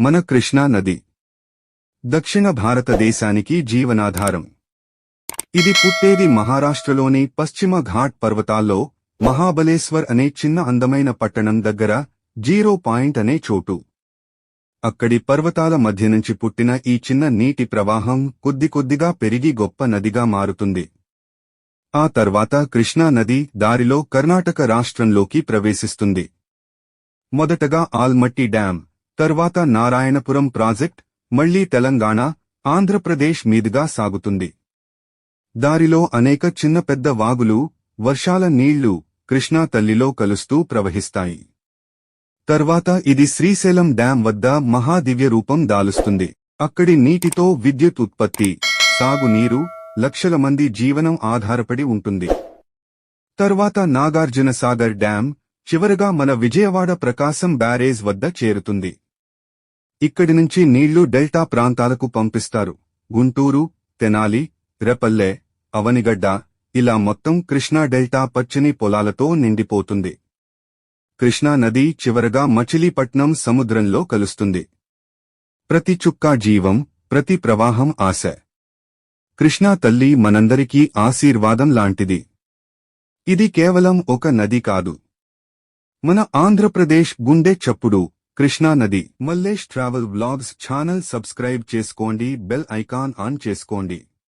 మన కృష్ణా నది. దక్షిణ భారతదేశానికి జీవనాధారం. ఇది పుట్టేది మహారాష్ట్రలోని పశ్చిమ ఘాట్ పర్వతాల్లో మహాబలేశ్వర్ అనే చిన్న అందమైన పట్టణం దగ్గర జీరో పాయింట్ అనే చోటు. అక్కడి పర్వతాల మధ్య నుంచి పుట్టిన ఈ చిన్న నీటి ప్రవాహం కొద్ది కొద్దిగా పెరిగి గొప్ప నదిగా మారుతుంది. ఆ తర్వాత కృష్ణా నది దారిలో కర్ణాటక రాష్ట్రంలోకి ప్రవేశిస్తుంది. మొదటగా ఆల్మట్టి డ్యాం తర్వాత నారాయణపురం ప్రాజెక్ట్ మళ్ళీ తెలంగాణ ఆంధ్రప్రదేశ్ మీదుగా సాగుతుంది. దారిలో అనేక చిన్న పెద్ద వాగులు వర్షాల నీళ్ళు కృష్ణా తల్లిలో కలుస్తూ ప్రవహిస్తాయి. తర్వాత ఇది శ్రీశైలం డ్యాం వద్ద మహాదివ్య రూపం దాలుస్తుంది. అక్కడి నీటితో విద్యుత్ ఉత్పత్తి సాగునీరు లక్షల మంది జీవనం ఆధారపడి ఉంటుంది. తర్వాత నాగార్జునసాగర్ డ్యాం చివరగా మన విజయవాడ ప్రకాశం బ్యారేజ్ వద్ద చేరుతుంది. ఇక్కడి నుంచి నీళ్ళు డెల్టా ప్రాంతాలకు పంపిస్తారు. గుంటూరు తెనాలి రెపల్లె అవనిగడ్డ ఇలా మొత్తం కృష్ణా డెల్టా పచ్చని పొలాలతో నిండిపోతుంది. కృష్ణా నది చివరగా మచిలీపట్నం సముద్రంలో కలుస్తుంది. ప్రతి చుక్కా జీవం ప్రతి ప్రవాహం ఆశ. కృష్ణా తల్లి మనందరికీ ఆశీర్వాదం లాంటిది. ఇది కేవలం ఒక నది కాదు. మన ఆంధ్రప్రదేశ్ గుండె చప్పుడు కృష్ణా నది. Mallesh travel blogs channel subscribe చేసుకోండి బెల్ ఐకాన్ ఆన్ చేసుకోండి.